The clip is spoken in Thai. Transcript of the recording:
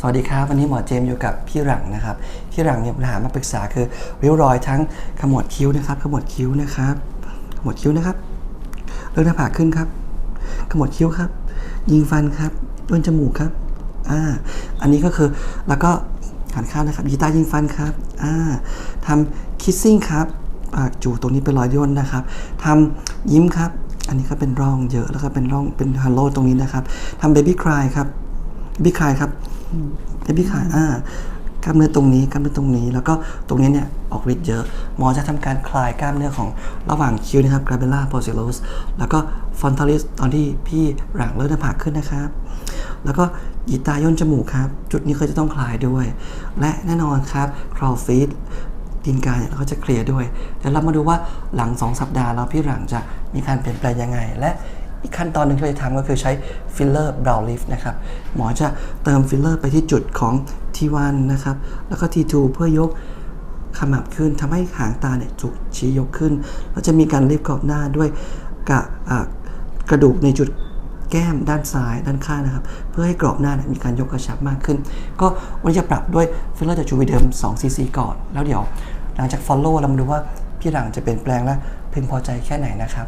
สวัสดีครับ วันนี้หมอเจมส์อยู่กับพี่หลังนะครับ พี่หลังเนี่ยปัญหามาปรึกษาคือริ้วรอยทั้งขมวดคิ้วนะครับขมวดคิ้วนะครับขมวดคิ้วนะครับเลื่อนหน้าผากขึ้นครับขมวดคิ้วครับ ยิงฟันครับต้นจมูกครับอ่าอันนี้ก็คือแล้วก็หันข้างนะครับยีตายิงฟันครับอ่าทำคิสซิ่งครับปากจูตรงนี้เป็นรอยย่นนะครับทำยิ้มครับ อันนี้ก็เป็นร่องเยอะแล้วก็เป็นร่องเป็นฮัลโลตรงนี้นะครับทำเบบี้คลายครับบี้คลายครับ เบบี้คลาอ่ากล้ามเนื้อตรงนี้กล้ามเนื้อตรงนี้ แล้วก็ตรงนี้เนี่ยออกฤทธิ์เยอะ หมอจะทำการคลายกล้ามเนื้อของระหว่างคิ้วนะครับ glabella procerus แล้วก็ frontalis ตอนที่พี่หลังเลื่อนหน้าผากขึ้นนะครับ แล้วก็หยีตาย่นจมูกครับ จุดนี้ก็จะต้องคลายด้วย และแน่นอนครับ crawfish ตีนกาเนี่ยเราจะเคลียร์ด้วยเดี๋ยวเรามาดูว่าหลัง 2 สัปดาห์แล้วพี่หลังจะมีการเปลี่ยนแปลงยังไง และ อีกขั้นตอนหนึ่งที่เราจะทำก็คือใช้ฟิลเลอร์บราวลิฟนะครับ หมอจะเติมฟิลเลอร์ไปที่จุดของ T1 นะครับ แล้วก็ T2 เพื่อยกขมับขึ้นทำให้หางตาเนี่ยถูกชี้ยกขึ้น แล้วจะมีการรีบกรอบหน้าด้วยกระกระดูกในจุดแก้มด้านซ้ายด้านข้างนะครับ เพื่อให้กรอบหน้านี่ยมีการยกกระชับมากขึ้น ก็วันนี้จะปรับด้วยฟิลเลอร์จากจูวีเดิม2 cc ก่อน แล้วเดี๋ยว หลังจาก follow เรามาดูว่าพี่หลังจะเปลี่ยนแปลงและพึงพอใจแค่ไหนนะครับ